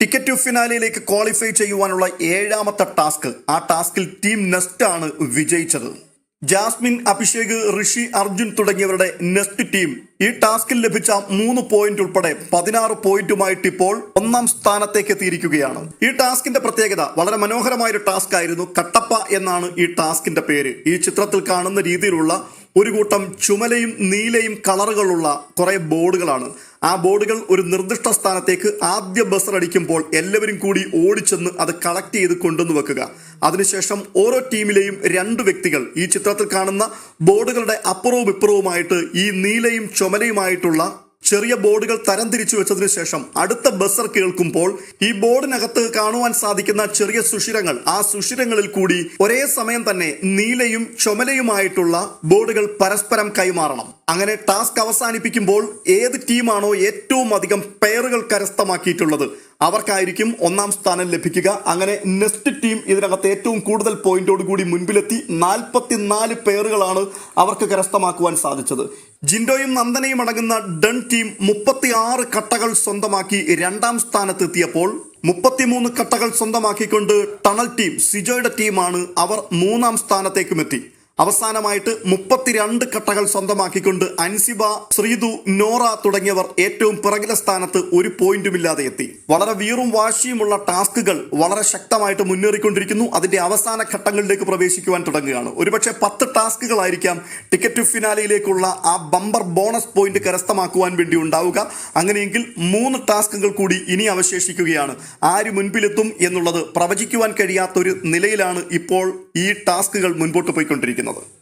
Ticket to ഫിനാലിയിലേക്ക് qualify ചെയ്യുവാനുള്ള ഏഴാമത്തെ task. ആ ടാസ്കിൽ ടീം നെസ്റ്റ് ആണ് വിജയിച്ചത്. ജാസ്മിൻ അഭിഷേക് ഋഷി അർജുൻ തുടങ്ങിയവരുടെ നെസ്റ്റ് ടീം ഈ ടാസ്കിൽ ലഭിച്ച മൂന്ന് പോയിന്റ് ഉൾപ്പെടെ പതിനാറ് പോയിന്റുമായിട്ട് ഇപ്പോൾ ഒന്നാം സ്ഥാനത്തേക്ക് എത്തിയിരിക്കുകയാണ്. ഈ ടാസ്കിന്റെ പ്രത്യേകത വളരെ മനോഹരമായ ഒരു ടാസ്ക് ആയിരുന്നു കട്ടപ്പ എന്നാണ് ഈ ടാസ്കിന്റെ പേര്. ഈ ചിത്രത്തിൽ കാണുന്ന രീതിയിലുള്ള ഒരു കൂട്ടം ചുമലയും നീലയും കളറുകളുള്ള കുറെ ബോർഡുകളാണ്. ആ ബോർഡുകൾ ഒരു നിർദ്ദിഷ്ട സ്ഥാനത്തേക്ക് ആദ്യ ബസർ അടിക്കുമ്പോൾ എല്ലാവരും കൂടി ഓടിച്ചെന്ന് അത് കളക്ട് ചെയ്ത് കൊണ്ടുവന്ന് വെക്കുക. അതിനുശേഷം ഓരോ ടീമിലെയും രണ്ട് വ്യക്തികൾ ഈ ചിത്രത്തിൽ കാണുന്ന ബോർഡുകളുടെ അപ്പുറവും ഇപ്പുറവുമായിട്ട് ഈ നീലയും ചുമലയുമായിട്ടുള്ള ചെറിയ ബോർഡുകൾ തരംതിരിച്ചു വെച്ചതിന് ശേഷം അടുത്ത ബസർ കേൾക്കുമ്പോൾ ഈ ബോർഡിനകത്ത് കാണുവാൻ സാധിക്കുന്ന ചെറിയ സുഷിരങ്ങൾ ആ സുഷിരങ്ങളിൽ കൂടി ഒരേ സമയം തന്നെ നീലയും ചുമലയുമായിട്ടുള്ള ബോർഡുകൾ പരസ്പരം കൈമാറണം. അങ്ങനെ ടാസ്ക് അവസാനിപ്പിക്കുമ്പോൾ ഏത് ടീമാണോ ഏറ്റവും അധികം പെയറുകൾ കരസ്ഥമാക്കിയിട്ടുള്ളത്? അവർക്കായിരിക്കും ഒന്നാം സ്ഥാനം ലഭിക്കുക. അങ്ങനെ നെസ്റ്റ് ടീം ഇതിനകത്ത് ഏറ്റവും കൂടുതൽ പോയിന്റോട് കൂടി മുൻപിലെത്തി. നാൽപ്പത്തിനാല് പേറുകളാണ് അവർക്ക് കരസ്ഥമാക്കുവാൻ സാധിച്ചത്. ജിൻഡോയും നന്ദനയും അടങ്ങുന്ന ഡൺ ടീം മുപ്പത്തി ആറ് കട്ടകൾ സ്വന്തമാക്കി രണ്ടാം സ്ഥാനത്തെത്തിയപ്പോൾ മുപ്പത്തിമൂന്ന് കട്ടകൾ സ്വന്തമാക്കിക്കൊണ്ട് ടണൽ ടീം സിജോയുടെ ടീമാണ് അവർ മൂന്നാം സ്ഥാനത്തേക്കും എത്തി അവസാനമായിട്ട് മുപ്പത്തിരണ്ട് കട്ടകൾ സ്വന്തമാക്കിക്കൊണ്ട് അൻസിബ ശ്രീതു നോറ തുടങ്ങിയവർ ഏറ്റവും പിറകിലെ സ്ഥാനത്ത് ഒരു പോയിന്റുമില്ലാതെ എത്തി. വളരെ വീറും വാശിയുമുള്ള ടാസ്കുകൾ വളരെ ശക്തമായിട്ട് മുന്നേറിക്കൊണ്ടിരിക്കുന്നു. അതിന്റെ അവസാന ഘട്ടങ്ങളിലേക്ക് പ്രവേശിക്കുവാൻ തുടങ്ങുകയാണ്. ഒരുപക്ഷെ പത്ത് ടാസ്കുകളായിരിക്കാം ടിക്കറ്റ് ഫിനാലയിലേക്കുള്ള ആ ബമ്പർ ബോണസ് പോയിന്റ് കരസ്ഥമാക്കുവാൻ വേണ്ടി ഉണ്ടാവുക. അങ്ങനെയെങ്കിൽ മൂന്ന് ടാസ്കുകൾ കൂടി ഇനി അവശേഷിക്കുകയാണ്. ആര് മുൻപിലെത്തും എന്നുള്ളത് പ്രവചിക്കുവാൻ കഴിയാത്തൊരു നിലയിലാണ് ഇപ്പോൾ ഈ ടാസ്കുകൾ മുൻപോട്ട് പോയിക്കൊണ്ടിരിക്കുന്നത്. പറയുന്നത്